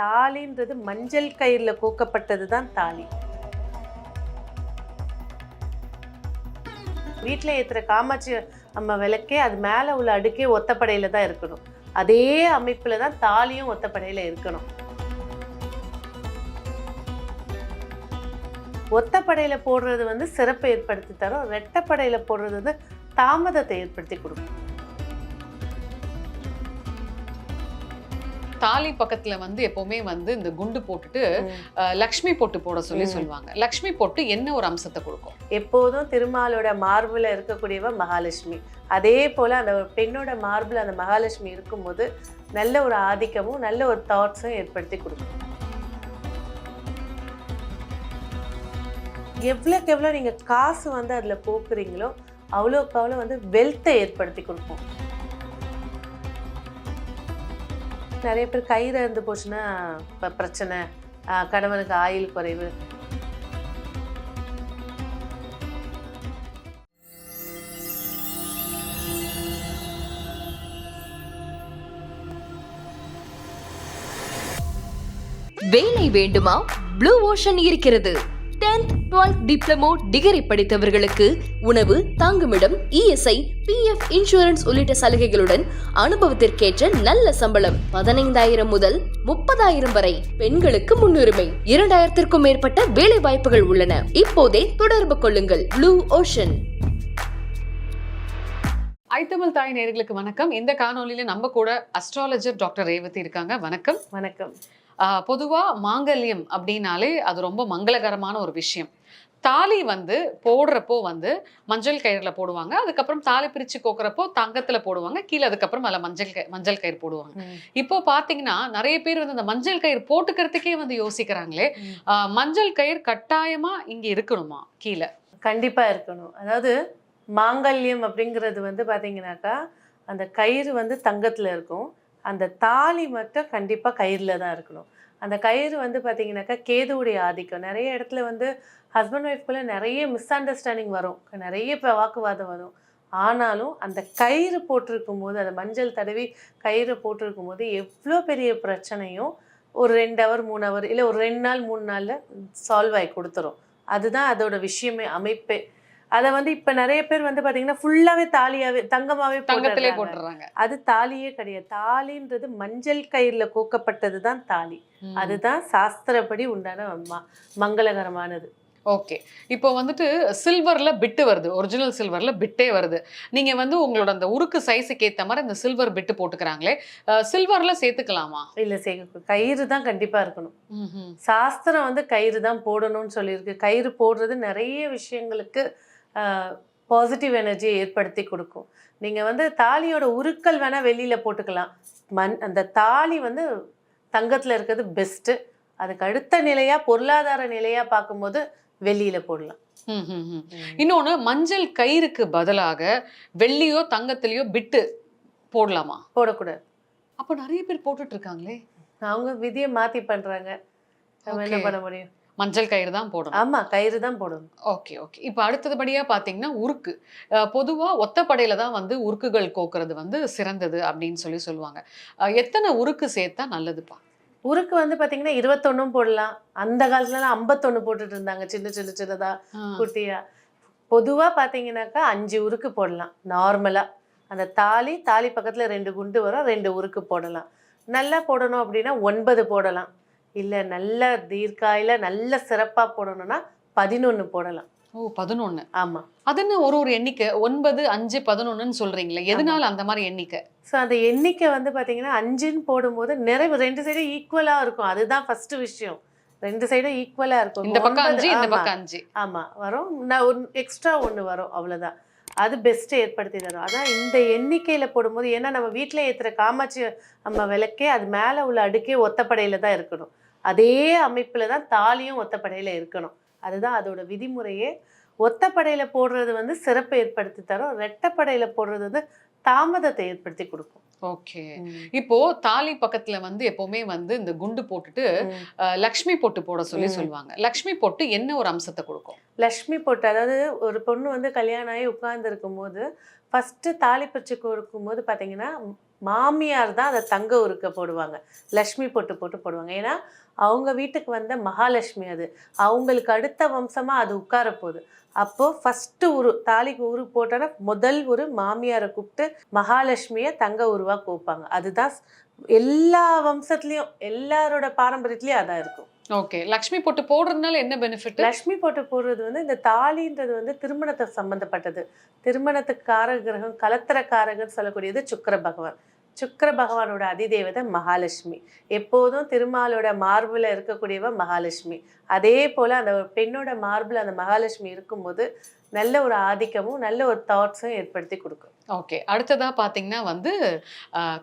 தாலின்றது மஞ்சள் கயிறுல கோக்கப்பட்டது தான் தாலி. வீட்டில் ஏற்றுற காமாட்சி அம்மா விளக்கே அது மேலே உள்ள அடுக்கே ஒத்தப்படையில தான் இருக்கணும். அதே அமைப்புல தான் தாலியும் ஒத்தப்படையில் இருக்கணும். ஒத்தப்படையில போடுறது வந்து சிறப்பை ஏற்படுத்தி தரும். ரெட்டப்படையில் போடுறது வந்து தாமதத்தை ஏற்படுத்தி கொடுக்கும். தாலி பக்கத்துல வந்து எப்பவுமே வந்து இந்த குண்டு போட்டுட்டு லக்ஷ்மி பொட்டு போட சொல்லி. சொல்லுவாங்க. லக்ஷ்மி பொட்டு என்ன ஒரு அம்சத்தை கொடுக்கும்? எப்போதும் திருமாலோட மார்பில் இருக்கக்கூடியவ மகாலட்சுமி. அதே போல் அந்த பெண்ணோட மார்பில் அந்த மகாலட்சுமி இருக்கும்போது நல்ல ஒரு ஆதிக்கமும் நல்ல ஒரு தாட்ஸும் ஏற்படுத்தி கொடுக்கும். எவ்வளோக்கு எவ்வளோ நீங்கள் காசு வந்து அதில் போக்குறீங்களோ அவ்வளோக்கு அவ்வளோ வந்து வெல்த்தை ஏற்படுத்தி கொடுக்கும். நிறைய பேர் கயிறு இருந்து போச்சுன்னா இப்போ பிரச்சனை. கணவனுக்கு ஆயுள் குறைவு. வேலை வேண்டுமா? ப்ளூ ஓஷன் இருக்கிறது. 10th 12th டிப்ளமோ டிகிரி படித்தவர்களுக்கு உணவு தங்குமிடம் இஎஸ்ஐ பிஎஃப் இன்சூரன்ஸ் உள்ளிட்ட சலுகைகளுடன் அனுபவத்திற்கேற்ற நல்ல சம்பளம். பதினைந்தாயிரம் முதல் முப்பதாயிரம் வரை பெண்களுக்கு முன்னுரிமை. இரண்டாயிரத்திற்கும் மேற்பட்ட வேலை வாய்ப்புகள் உள்ளன. இப்போதே தொடர்பு கொள்ளுங்கள். ப்ளூ ஓஷன் ஐத்தமிழ் தாய் நேயர்களுக்கு வணக்கம். இந்த காணொளியில நம்ம கூட அஸ்ட்ராலஜர் டாக்டர் ரேவதி இருக்காங்க. வணக்கம். வணக்கம். ஆஹ், பொதுவா மாங்கல்யம் அப்படின்னாலே அது ரொம்ப மங்களகரமான ஒரு விஷயம். தாலி வந்து போடுறப்போ வந்து மஞ்சள் கயிறுல போடுவாங்க. அதுக்கப்புறம் தாலி பிரிச்சு கோக்குறப்போ தங்கத்துல போடுவாங்க. கீழே அதுக்கப்புறம் அதில் மஞ்சள் கயிறு மஞ்சள் கயிறு போடுவாங்க. இப்போ பாத்தீங்கன்னா நிறைய பேர் வந்து இந்த மஞ்சள் கயிறு போட்டுக்கிறதுக்கே வந்து யோசிக்கிறாங்களே. மஞ்சள் கயிறு கட்டாயமா இங்க இருக்கணுமா? கீழே. கண்டிப்பா இருக்கணும். அதாவது மாங்கல்யம் அப்படிங்கிறது வந்து பாத்தீங்கன்னாக்கா அந்த கயிறு வந்து தங்கத்துல இருக்கும். அந்த தாலி மட்டும் கண்டிப்பா கயிறுல தான் இருக்கணும். அந்த கயிறு வந்து பாத்தீங்கன்னாக்கா கேதுவுடைய ஆதிக்கம். நிறைய இடத்துல வந்து ஹஸ்பண்ட் ஒய்ஃப்குள்ள நிறைய மிஸ் அண்டர்ஸ்டாண்டிங் வரும். நிறைய இப்ப வாக்குவாதம் வரும். ஆனாலும் அந்த கயிறு போட்டிருக்கும் போது அந்த மஞ்சள் தடவி கயிறு போட்டிருக்கும் போது எவ்வளோ பெரிய பிரச்சனையும் ஒரு ரெண்டு ஹவர் மூணு ஹவர் இல்லை ஒரு ரெண்டு நாள் மூணு நாளில் சால்வ் ஆகி கொடுத்துரும். அதுதான் அதோட விஷயமே அமைப்பே. அதை வந்து இப்போ நிறைய பேர் வந்து பார்த்தீங்கன்னா ஃபுல்லாகவே தாலியாவே தங்கமாவே தங்கத்திலே. போட்டுறாங்க. அது தாலியே கிடையாது. தாலின்றது மஞ்சள் கயிறுல கோக்கப்பட்டது தான் தாலி. அதுதான் சாஸ்திரப்படி உண்டான மங்களகரமானது. ஓகே. இப்போ வந்துட்டு சில்வர்ல பிட்டு வருது. ஒரிஜினல் சில்வர்ல பிட்டே வருது. நீங்க வந்து உங்களோட அந்த உருக்கு சைஸுக்கு ஏத்த மாதிரி இந்த சில்வர் பிட்டு போட்டுக்கிறாங்களே சில்வர்ல சேர்த்துக்கலாமா? இல்லை சே கயிறு தான் கண்டிப்பாக இருக்கணும். சாஸ்திரம் வந்து கயிறு தான் போடணும்னு சொல்லியிருக்கு. கயிறு போடுறது நிறைய விஷயங்களுக்கு பாசிட்டிவ் எனர்ஜியை ஏற்படுத்தி கொடுக்கும். நீங்கள் வந்து தாலியோட உருக்கள் வேணால் வெளியில் போட்டுக்கலாம். மண் அந்த தாலி வந்து தங்கத்தில் இருக்கிறது பெஸ்ட்டு அதுக்கு அடுத்த நிலையாக பொருளாதார நிலையாக பார்க்கும்போது வெளியில் போடலாம். ம், ம், ம். இன்னொன்னு மஞ்சள் கயிறுக்கு பதிலாக வெள்ளியோ தங்கத்திலயோ பிட்டு போடலாமா? போடக்கூடாது. அப்போ நிறைய பேர் போட்டுட்டு இருக்காங்களே. அவங்க விதியை மாற்றி பண்ணுறாங்க நம்ம என்ன. பண்ண முடியும்? மஞ்சள் கயிறு தான் போடணும். ஆமாம் கயிறு தான் போடணும். Okay okay. இப்போ அடுத்ததுபடியா பாத்தீங்கன்னா உருக்கு. பொதுவா ஒத்தப்படையில தான் வந்து உருக்குகள் கோக்குறது வந்து சிறந்தது அப்படின்னு சொல்லி சொல்லுவாங்க. எத்தனை உருக்கு சேர்த்தா நல்லதுப்பா? உருக்கு வந்து பார்த்தீங்கன்னா இருபத்தொன்னும் போடலாம். அந்த காலத்துலலாம் ஐம்பத்தொன்று போட்டுட்டு இருந்தாங்க சின்ன சின்ன சின்னதாக ஆ. குட்டியா. பொதுவா பாத்தீங்கன்னாக்கா அஞ்சு உருக்கு போடலாம் நார்மலா. அந்த தாலி தாலி பக்கத்துல ரெண்டு குண்டு வரும் ரெண்டு உருக்கு போடலாம். நல்லா போடணும் அப்படின்னா ஒன்பது போடலாம். இல்ல நல்ல தீர்க்காயில நல்ல சிறப்பா போடணும்னா பதினொன்னு போடலாம். ஓ பதினொன்னு. ஆமா. அது என்ன ஒரு ஒரு எண்ணிக்கை ஒன்பது அஞ்சு பதினொன்னுன்னு சொல்றீங்களே எதனால அந்த மாதிரி எண்ணிக்கை? ஸோ அந்த எண்ணிக்கை வந்து பாத்தீங்கன்னா அஞ்சுன்னு போடும்போது நிறைவு ரெண்டு சைடும் ஈக்குவலா இருக்கும். அதுதான் ஃபர்ஸ்ட் விஷயம். ரெண்டு சைடும் ஈக்குவலா இருக்கும். இந்த பக்கம் அஞ்சு இந்த. பக்கம் அஞ்சு. ஆமா. வரும். நான் ஒன் எக்ஸ்ட்ரா ஒன்று வரும் அவ்வளவுதான். அது பெஸ்ட்டை ஏற்படுத்தி தரும். அதான் இந்த எண்ணிக்கையில போடும்போது ஏன்னா நம்ம வீட்டில் ஏற்றுற காமாட்சி அம்மா விளக்கே அது மேலே உள்ள அடுக்கே ஒத்தப்படையில தான் இருக்கணும். அதே அமைப்புல தான் தாலியும் ஒத்தப்படையில இருக்கணும். அதுதான் அதோட விதிமுறையே. ஒத்தப்படையில போடுறது வந்து சிறப்பை ஏற்படுத்தி தரும். ரெட்டப்படையில போடுறது வந்து தாமதத்தை ஏற்படுத்தி கொடுக்கும். ஓகே. இப்போ தாலி பக்கத்துல வந்து எப்பவுமே வந்து இந்த குண்டு போட்டுட்டு லக்ஷ்மி பொட்டு போட சொல்லி. சொல்லுவாங்க. லக்ஷ்மி பொட்டு என்ன ஒரு அம்சத்தை கொடுக்கும்? லக்ஷ்மி பொட்டு அதாவது ஒரு பொண்ணு வந்து கல்யாணம் ஆகி உட்கார்ந்து இருக்கும்போது ஃபஸ்ட்டு தாலி பிரிச்சு கொடுக்கும்போது பார்த்தீங்கன்னா மாமியார் தான் அதை தங்க உருக்க போடுவாங்க. லக்ஷ்மி பொட்டு போட்டு போடுவாங்க. ஏன்னா அவங்க வீட்டுக்கு வந்த மகாலட்சுமி அது. அவங்களுக்கு அடுத்த வம்சமா அது உட்கார போகுது. அப்போ ஃபர்ஸ்ட் உரு தாலிக்கு உரு போட்டோன்னா முதல் உரு மாமியாரை கூப்பிட்டு மகாலட்சுமியை தங்க உருவா கோப்பாங்க. அதுதான் எல்லா வம்சத்துலயும் எல்லாரோட பாரம்பரியத்துலயும் அதான் இருக்கும். ஓகே லக்ஷ்மி போட்டு போடுறதுனால என்ன பெனிஃபிட் லக்ஷ்மி போட்டு போடுறது வந்து இந்த தாலின்றது வந்து திருமணத்தை சம்பந்தப்பட்டது. திருமணத்துக்கு காரக கிரகம் கலத்திர காரகன்னு சொல்லக்கூடியது சுக்கிர பகவான். சுக்கிர பகவானோட அதிதேவதை மகாலட்சுமி. எப்போதும் திருமாலோட மார்புல இருக்கக்கூடியவ மகாலட்சுமி. அதே போல அந்த பெண்ணோட மார்புல அந்த மகாலட்சுமி இருக்கும்போது நல்ல ஒரு ஆதிக்கமும் நல்ல ஒரு தாட்ஸும் ஏற்படுத்தி கொடுக்கும். ஓகே. அடுத்ததா பாத்தீங்கன்னா வந்து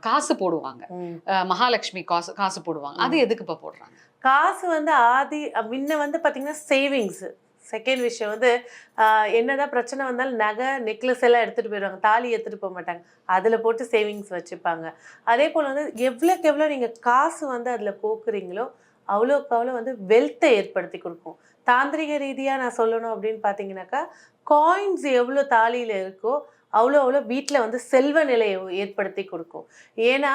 காசு போடுவாங்க. மகாலட்சுமி காசு காசு போடுவாங்க. அது எதுக்குப்பா போடுறாங்க? காசு வந்து ஆதி முன்ன வந்து பார்த்தீங்கன்னா சேவிங்ஸ் செகண்ட் விஷயம் வந்து என்னதான் பிரச்சனை வந்தாலும் நகை நெக்லஸ் எல்லாம் எடுத்துகிட்டு போயிடுவாங்க. தாலி எடுத்துகிட்டு போக மாட்டாங்க. அதில் போட்டு சேவிங்ஸ் வச்சுப்பாங்க. அதே போல் வந்து எவ்வளோக்கு எவ்வளோ நீங்கள் காசு வந்து அதில் போக்குறீங்களோ அவ்வளோக்கு அவ்வளோ வந்து வெல்த்தை ஏற்படுத்தி கொடுக்கும். தாந்திரிக ரீதியாக நான் சொல்லணும் அப்படின்னு பார்த்தீங்கன்னாக்கா காயின்ஸ் எவ்வளோ தாலியில் இருக்கோ அவ்வளோ அவ்வளோ வீட்டில் வந்து செல்வ நிலையை ஏற்படுத்தி கொடுக்கும். ஏன்னா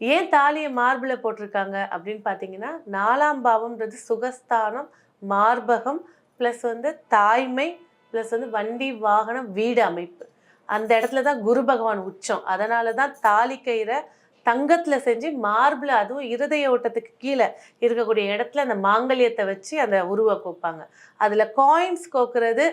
ஏன் தாலியை மார்பில் போட்டிருக்காங்க அப்படின்னு பார்த்தீங்கன்னா நாலாம் பாவம்ன்றது சுகஸ்தானம் மார்பகம் ப்ளஸ் வந்து தாய்மை ப்ளஸ் வந்து வண்டி வாகனம் வீடு அமைப்பு. அந்த இடத்துல தான் குரு பகவான் உச்சம். அதனால தான் தாலி கயிறை தங்கத்தில் செஞ்சு மார்பிள் அதுவும் இருதய ஓட்டத்துக்கு கீழே இருக்கக்கூடிய இடத்துல அந்த மாங்கல்யத்தை வச்சு அந்த உருவ கோப்பாங்க. அதில் காயின்ஸ் கோக்குறது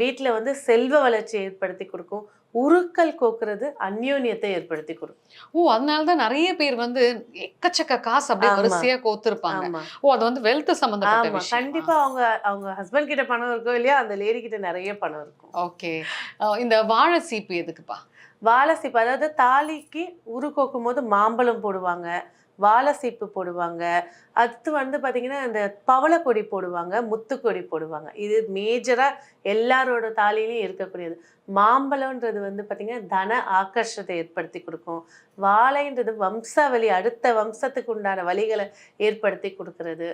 வீட்டில் வந்து செல்வ வளர்ச்சியை ஏற்படுத்தி கொடுக்கும். உருக்கல் கோக்குறது அந்யோன்யத்தை ஏற்படுத்தி கொடுக்கும். ஓ அதனாலதான் நிறைய பேர் வந்து எக்கச்சக்க காசு அப்படியே. வரிசையா கோத்திருப்பாங்க. ஓ அது வந்து வெல்த் சம்பந்தப்பட்ட கண்டிப்பா அவங்க அவங்க ஹஸ்பண்ட் கிட்ட பணம் இருக்கோ இல்லையா அந்த லேடி கிட்ட நிறைய பணம் இருக்கும். ஓகே. இந்த வாழை சீப்பு எதுக்குப்பா? வாழைசீப்பு அதாவது தாலிக்கு உரு கோக்கும் போது மாம்பழம் போடுவாங்க. வாழை சீப்பு போடுவாங்க. அடுத்து வந்து பார்த்திங்கன்னா இந்த பவளக்கொடி போடுவாங்க முத்துக்கொடி போடுவாங்க. இது மேஜராக எல்லாரோட தாலிலையும் இருக்கக்கூடியது. மாம்பழம்ன்றது வந்து பார்த்திங்கன்னா தன ஆக்கர்ஷத்தை ஏற்படுத்தி கொடுக்கும். வாழைன்றது வம்சாவளி அடுத்த வம்சத்துக்கு உண்டான வழிகளை ஏற்படுத்தி கொடுக்கறது.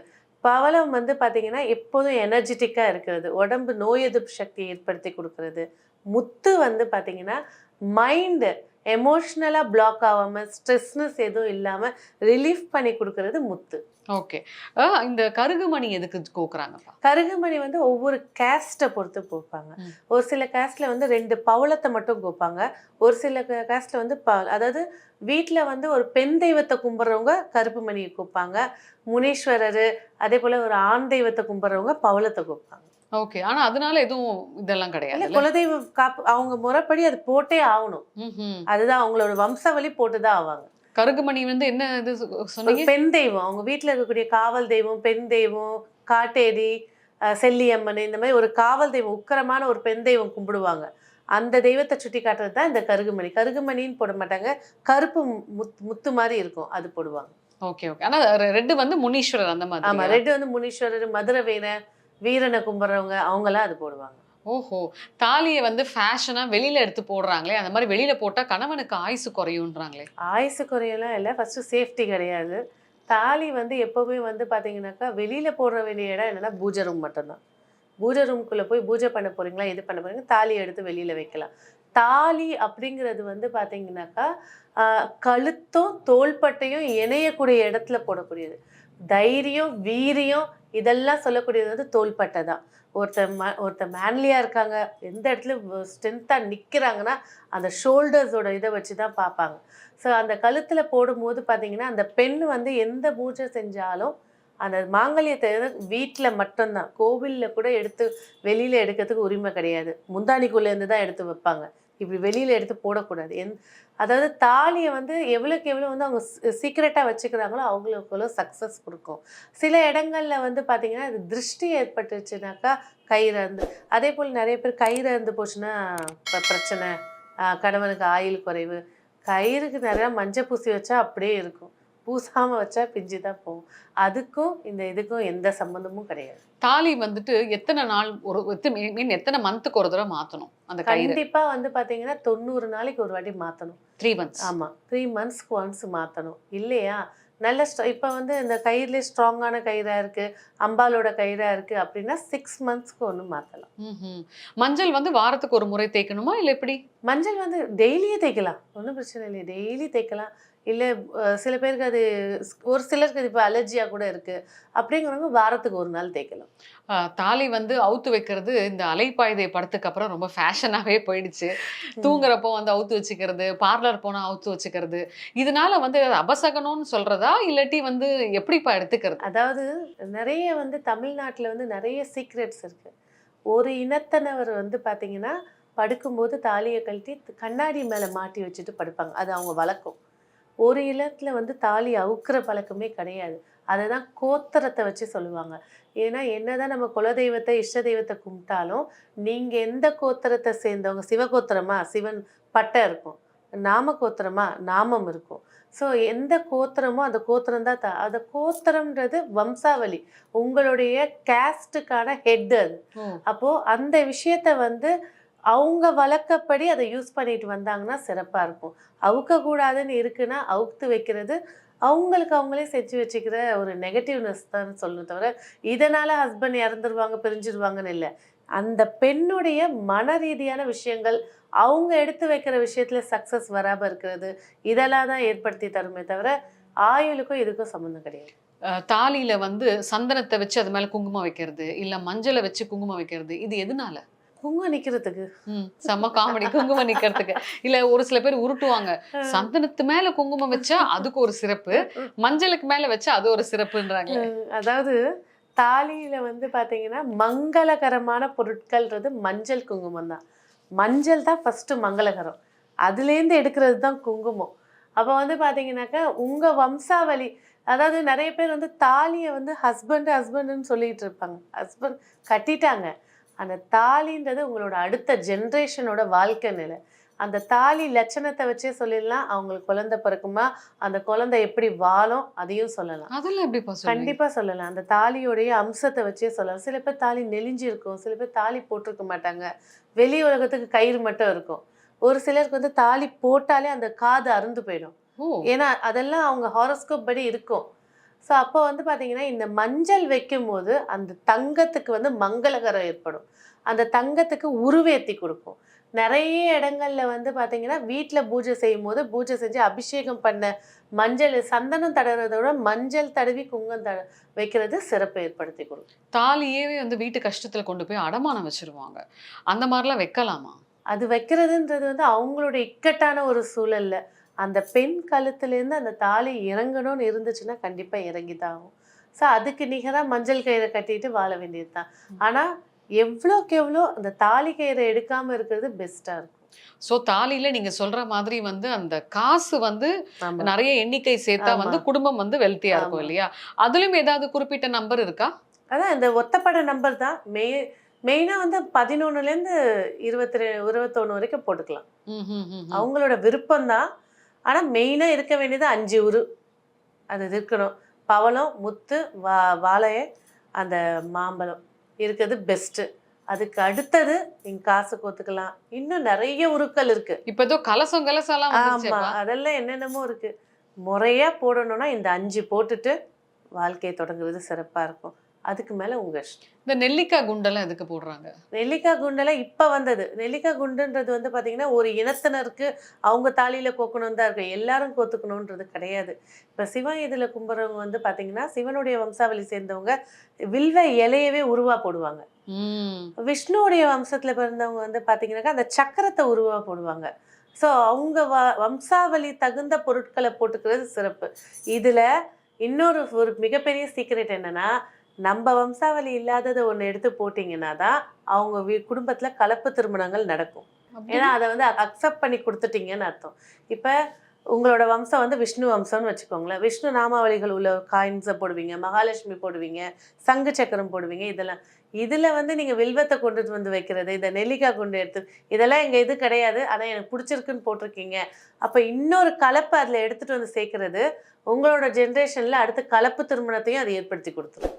பவளம் வந்து பார்த்திங்கன்னா எப்போதும் எனர்ஜெட்டிக்காக இருக்கிறது. உடம்பு நோய் எதிர்ப்பு சக்தியை ஏற்படுத்தி கொடுக்கறது. முத்து வந்து பார்த்திங்கன்னா மைண்டு எமோஷ்னலாக பிளாக் ஆகாமல் ஸ்ட்ரெஸ்னஸ் எதுவும் இல்லாமல் ரிலீஃப் பண்ணி கொடுக்கறது முத்து. ஓகே இந்த கருகுமணி எதுக்கு கோக்குறாங்கப்பா கருகுமணி வந்து ஒவ்வொரு கேஸ்ட்டை பொறுத்து போப்பாங்க ம். ஒரு சில கேஸ்ட்ல வந்து ரெண்டு பவளத்தை மட்டும் கோப்பாங்க. ஒரு சில கேஸ்ட்ல வந்து ப அதாவது வீட்டில் வந்து ஒரு பெண் தெய்வத்தை கும்பிட்றவங்க கருப்பு மணியை கோப்பாங்க. முனீஸ்வரர் அதே போல ஒரு ஆண் தெய்வத்தை கும்பிட்றவங்க பவளத்தை கோப்பாங்க. ஓகே. ஆனா அதனால எதுவும் இதெல்லாம் கிடையாது குலதெய்வ காப்பு அவங்க முறைப்படி அது போட்டே ஆகணும். அதுதான் அவங்களோட வம்சாவளி போட்டுதான் ஆவாங்க. கருகுமணி வந்து என்ன இது சொன்னீங்க? பெண் தெய்வம். அவங்க வீட்ல இருக்கக்கூடிய காவல் தெய்வம் பெண் தெய்வம் காட்டேரி செல்லியம்மன் இந்த மாதிரி ஒரு காவல் தெய்வம் உக்கிரமான ஒரு பெண் தெய்வம் கும்பிடுவாங்க. அந்த தெய்வத்தை சுட்டி காட்டுறது தான் இந்த கருகுமணி. கருகுமணின்னு போட மாட்டாங்க. கருப்பு முத் முத்து மாதிரி இருக்கும். அது போடுவாங்க. Okay okay. ஆனா ரெட்டு வந்து முனீஸ்வரர் அந்த மாதிரி ரெட்டு வந்து முனீஸ்வரர் மதுரை வீரனை கும்பிட்றவங்க அவங்களாம் அது போடுவாங்க. ஓஹோ. தாலியை வந்து ஃபேஷனா வெளியில எடுத்து போடுறாங்களே அந்த மாதிரி வெளியில போட்டா கணவனுக்கு ஆயுசு குறையும்ன்றாங்களே. ஆயுசு குறையெல்லாம் இல்லை ஃபர்ஸ்ட் சேஃப்டி கிடையாது. தாலி வந்து எப்போவுமே வந்து பார்த்தீங்கன்னாக்கா வெளியில போடுற வேண்டிய இடம் என்னன்னா பூஜை ரூம் மட்டும்தான். பூஜை ரூம்குள்ளே போய் பூஜை பண்ண போறீங்களா இது பண்ண போறீங்க தாலி எடுத்து வெளியில வைக்கலாம். தாலி அப்படிங்கிறது வந்து பார்த்தீங்கன்னாக்கா கழுத்தும் தோள்பட்டையும் இணையக்கூடிய இடத்துல போடக்கூடியது. தைரியம் வீரியம் இதெல்லாம் சொல்லக்கூடியது வந்து தோள்பட்டை தான். ஒருத்தர் ம ஒருத்தர் மேன்லியாக இருக்காங்க எந்த இடத்துல ஸ்ட்ரென்த்தாக நிற்கிறாங்கன்னா அந்த ஷோல்டர்ஸோட இதை வச்சு தான் பார்ப்பாங்க. ஸோ அந்த கழுத்தில் போடும்போது பார்த்தீங்கன்னா அந்த பெண் வந்து எந்த பூஜை செஞ்சாலும் அந்த மாங்கல்யத்தை வீட்டில் மட்டும்தான். கோவிலில் கூட எடுத்து வெளியில் எடுக்கிறதுக்கு உரிமை கிடையாது. முந்தானிக்குள்ளேருந்து தான் எடுத்து வைப்பாங்க. இப்படி வெளியில் எடுத்து போடக்கூடாது. எந் அதாவது தாலியை வந்து எவ்வளோக்கு எவ்வளோ வந்து அவங்க சீக்ரெட்டாக வச்சுக்கிறாங்களோ அவங்களுக்கு எவ்வளோ சக்ஸஸ் கொடுக்கும். சில இடங்களில் வந்து பார்த்திங்கன்னா அது திருஷ்டி ஏற்பட்டுச்சுனாக்கா கயிறு இருந்து அதே போல் நிறைய பேர் கயிறு இருந்து போச்சுன்னா பிரச்சனை. கணவனுக்கு ஆயுள் குறைவு. கயிறுக்கு நிறையா மஞ்சள் பூசி வச்சா அப்படியே இருக்கும். பூசாமல் வச்சா பிஞ்சு தான் போகும். அதுக்கும் இந்த இதுக்கும் எந்த சம்மந்தமும் கிடையாது. தாலி வந்துட்டு எத்தனை நாள் ஒரு மீன் எத்தனை மந்த்துக்கு ஒரு தடவை மாத்தணும் அந்த கயிறு? கண்டிப்பா வந்து பாத்தீங்கன்னா தொண்ணூறு நாளைக்கு ஒரு வாட்டி மாத்தணும். த்ரீ மந்த்ஸ் ஆமா. த்ரீ மந்த்ஸ்க்கு ஒன்ஸ் மாத்தணும். இல்லையா? நல்ல ஸ்ட்ரா இப்போ வந்து இந்த கயிறுலேயே ஸ்ட்ராங்கான கயிறா இருக்கு அம்பாலோட கயிறா இருக்கு அப்படின்னா சிக்ஸ் மந்த்ஸ்க்கு ஒன்று மாத்தலாம். மஞ்சள் வந்து வாரத்துக்கு ஒரு முறை தேய்க்கணுமா இல்ல எப்படி? மஞ்சள் வந்து டெய்லியே தேய்க்கலாம். ஒன்றும் பிரச்சனை இல்லை டெய்லி தேய்க்கலாம். இல்லை சில பேருக்கு அது ஒரு சிலருக்கு அது இப்போ அலர்ஜியாக கூட இருக்குது அப்படிங்கிறவங்க வாரத்துக்கு ஒரு நாள் தேய்க்கலாம். தாலி வந்து அவுத்து வைக்கிறது இந்த அலைப்பாய்தை படத்துக்கு அப்புறம் ரொம்ப ஃபேஷனாவே போயிடுச்சு. தூங்குறப்போ வந்து அவுத்து வச்சுக்கிறது பார்லர் போனா அவுத்து வச்சுக்கிறது. இதனால வந்து அபசகனம்னு சொல்றதா? இல்லாட்டி வந்து எப்படிப்பா எடுத்துக்கிறது? அதாவது நிறைய வந்து தமிழ்நாட்டில் வந்து நிறைய சீக்ரெட்ஸ் இருக்கு. ஒரு இனத்தனவர் வந்து பார்த்தீங்கன்னா படுக்கும்போது தாலியை கழட்டி கண்ணாடி மேலே மாட்டி வச்சுட்டு படுப்பாங்க. அது அவங்க வழக்கம். ஒரு இனத்துல வந்து தாலி அவுக்கிற பழக்கமே கிடையாது. அதை தான் கோத்திரத்தை வச்சு சொல்லுவாங்க. ஏன்னா என்னதான் நம்ம குலதெய்வத்தை இஷ்ட தெய்வத்தை கும்பிட்டாலும் நீங்கள் எந்த கோத்திரத்தை சேர்ந்தவங்க சிவகோத்திரமா? சிவன் பட்டை இருக்கும். நாம கோத்திரமா நாமம் இருக்கும். ஸோ எந்த கோத்திரமோ அந்த கோத்திரம் தான் த- அந்த கோத்திரம்ன்றது வம்சாவளி. உங்களுடைய கேஸ்ட்டுக்கான ஹெட் அது. அப்போ அந்த விஷயத்த வந்து அவங்க வழக்கப்படி அதை யூஸ் பண்ணிட்டு வந்தாங்கன்னா சிறப்பாக இருக்கும். அவுக்கக்கூடாதுன்னு இருக்குன்னா அவுத்து வைக்கிறது அவங்களுக்கு அவங்களே செஞ்சு வச்சுக்கிற ஒரு நெகட்டிவ்னஸ் தான் சொல்லணும் தவிர இதனால் ஹஸ்பண்ட் இறந்துருவாங்க பிரிஞ்சிருவாங்கன்னு இல்லை. அந்த பெண்ணுடைய மன ரீதியான விஷயங்கள் அவங்க எடுத்து வைக்கிற விஷயத்தில் சக்சஸ் வராமல் இருக்கிறது இதெல்லாம் தான் ஏற்படுத்தி தருமே தவிர ஆயுளுக்கும் இதுக்கும் சம்மந்தம் கிடையாது. தாலியில் வந்து சந்தனத்தை வச்சு அது மேலே குங்குமம் வைக்கிறது இல்லை மஞ்சளை வச்சு குங்குமம் வைக்கிறது இது எதனால? குங்குமம் நிக்கிறதுக்கு. செம்ம காமெடி குங்குமம் நிக்கிறதுக்கு. இல்ல ஒரு சில பேர் உருட்டுவாங்க. சந்தனத்து மேல குங்குமம் வச்சா அதுக்கு ஒரு சிறப்பு. மஞ்சளுக்கு மேல வச்சா அது ஒரு சிறப்புன்றாங்க அதாவது தாலியில வந்து பாத்தீங்கன்னா மங்களகரமான பொருட்கள்ன்றது மஞ்சள் குங்குமம் தான். மஞ்சள் தான் ஃபர்ஸ்ட் மங்களகரம். அதுலேருந்து எடுக்கிறது தான் குங்குமம். அப்போ வந்து பாத்தீங்கன்னாக்கா உங்க வம்சாவளி அதாவது நிறைய பேர் வந்து தாலியை வந்து ஹஸ்பண்ட் ஹஸ்பண்டுன்னு சொல்லிட்டு இருப்பாங்க. ஹஸ்பண்ட் கட்டிட்டாங்க. அந்த தாலின்றது உங்களோட அடுத்த ஜென்ரேஷனோட வாழ்க்கை நிலை. அந்த தாலி லட்சணத்தை வச்சே சொல்லிடலாம். அவங்களுக்கு குழந்தை பிறக்குமா அந்த குழந்தை எப்படி வாழும் அதையும் சொல்லலாம். அதெல்லாம் எப்படிப்பா சொல்லுங்க கண்டிப்பா சொல்லலாம். அந்த தாலியோடைய அம்சத்தை வச்சே சொல்லலாம். சில பேர் தாலி நெளிஞ்சு இருக்கும் சில பேர் தாலி போட்டிருக்க மாட்டாங்க. வெளி உலகத்துக்கு கயிறு மட்டும் இருக்கும். ஒரு சிலருக்கு வந்து தாலி போட்டாலே அந்த காது அறுந்து போயிடும். ஏன்னா அதெல்லாம் அவங்க ஹாரோஸ்கோப் படி இருக்கும். ஸோ அப்போ வந்து பார்த்தீங்கன்னா இந்த மஞ்சள் வைக்கும் போது அந்த தங்கத்துக்கு வந்து மங்களகரம் ஏற்படும். அந்த தங்கத்துக்கு உருவேத்தி கொடுக்கும். நிறைய இடங்கள்ல வந்து பார்த்தீங்கன்னா வீட்டில் பூஜை செய்யும் போது பூஜை செஞ்சு அபிஷேகம் பண்ண மஞ்சள் சந்தனம் தடவுறத விட மஞ்சள் தடவி குங்கம் தட வைக்கிறது சிறப்பு ஏற்படுத்தி கொடுக்கும். தாலியே வந்து வீட்டு கஷ்டத்துல கொண்டு போய் அடமானம் வச்சிருவாங்க. அந்த மாதிரிலாம் வைக்கலாமா? அது வைக்கிறதுன்றது வந்து அவங்களோட இக்கட்டான ஒரு சூழல்ல. அந்த பெண் கழுத்துலேருந்து அந்த தாலி இறங்கணும்னு இருந்துச்சுன்னா கண்டிப்பா இறங்கி தான் ஆகும் ஸோ அதுக்கு நிகராக மஞ்சள் கயிறை கட்டிட்டு வாழ வேண்டியது தான் ஆனால் எவ்வளோக்கு எவ்வளோ அந்த தாலி கயிறை எடுக்காம இருக்கிறது பெஸ்ட்டாக இருக்கும். சோ தாலியில நீங்க சொல்ற மாதிரி வந்து அந்த காசு வந்து. நிறைய எண்ணிக்கை சேர்த்தா. வந்து குடும்பம் வந்து வெல்த்தியா இருக்கும். இல்லையா? அதுலயும் ஏதாவது குறிப்பிட்ட நம்பர் இருக்கா? அதான் இந்த ஒத்தப்பட நம்பர் தான். மெய் மெயினாக வந்து பதினொன்னுலேருந்து இருபத்தி ரெ இருபத்தொன்று வரைக்கும் போட்டுக்கலாம். அவங்களோட விருப்பம் தான் ஆனால் மெயினாக இருக்க வேண்டியது அஞ்சு உரு. அது இருக்கணும். பவளம் முத்து வா வாழைய அந்த மாம்பழம். இருக்கிறது பெஸ்ட்டு அதுக்கு அடுத்தது நீங்கள் காசு கோத்துக்கலாம். இன்னும் நிறைய உருக்கள் இருக்கு. இப்ப ஏதோ கலசம் கலசம் ஆமா. அதெல்லாம் என்னென்னமோ இருக்கு. முறையா போடணும்னா இந்த அஞ்சு போட்டுட்டு வாழ்க்கையை தொடங்குறது சிறப்பா இருக்கும். அதுக்கு மேல உங்க இஷ்டம். இந்த நெல்லிக்காய் குண்டெல்லாம் எதுக்கு போடுறாங்க? நெல்லிக்காய் குண்டெல்லாம் இப்ப வந்தது. நெல்லிக்காய் குண்டுன்றது வந்து பாத்தீங்கன்னா ஒரு இனத்தினருக்கு அவங்க தாலியில கோக்கணும் தான் இருக்கு. எல்லாரும் கோத்துக்கணுன்றது கிடையாது. இப்ப சிவன் இதுல கும்புறவங்க வந்து பாத்தீங்கன்னா சிவனுடைய வம்சாவளி சேர்ந்தவங்க வில்வ இலையவே உருவா போடுவாங்க. விஷ்ணுவுடைய வம்சத்துல பிறந்தவங்க வந்து பாத்தீங்கன்னாக்கா அந்த சக்கரத்தை உருவா போடுவாங்க. ஸோ அவங்க வ வம்சாவளி தகுந்த பொருட்களை போட்டுக்கிறது சிறப்பு. இதுல இன்னொரு ஒரு மிகப்பெரிய சீக்ரெட் என்னன்னா நம்ம வம்சாவளி இல்லாததை ஒன்று எடுத்து போட்டிங்கன்னா தான் அவங்க வீ குடும்பத்துல கலப்பு திருமணங்கள் நடக்கும். ஏன்னா அதை வந்து அக்செப்ட் பண்ணி கொடுத்துட்டீங்கன்னு அர்த்தம். இப்போ உங்களோட வம்சம் வந்து விஷ்ணு வம்சம்னு வச்சுக்கோங்களேன். விஷ்ணு நாமாவளிகள் உள்ள காயின்ஸை போடுவீங்க மகாலட்சுமி போடுவீங்க சங்கு சக்கரம் போடுவீங்க இதெல்லாம். இதில் வந்து நீங்கள் வில்வத்தை கொண்டுட்டு வந்து வைக்கிறது இந்த நெல்லிக்காய் கொண்டு எடுத்து இதெல்லாம் எங்கள் இது கிடையாது ஆனால் எனக்கு பிடிச்சிருக்குன்னு போட்டிருக்கீங்க. அப்போ இன்னொரு கலப்பை அதில் எடுத்துகிட்டு வந்து சேர்க்கறது உங்களோட ஜென்ரேஷனில் அடுத்து கலப்பு திருமணத்தையும் அது ஏற்படுத்தி கொடுத்துரும்.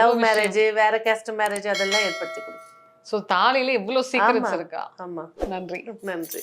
லவ் மேரேஜ் வேற கேஸ்ட் மேரேஜ் அதெல்லாம் ஏற்படுத்தி கொடுக்கும். சோ தாலியில இவ்வளவு சீக்கிரட்ஸ் ஆமா. இருக்கா? ஆமாம் நன்றி. நன்றி.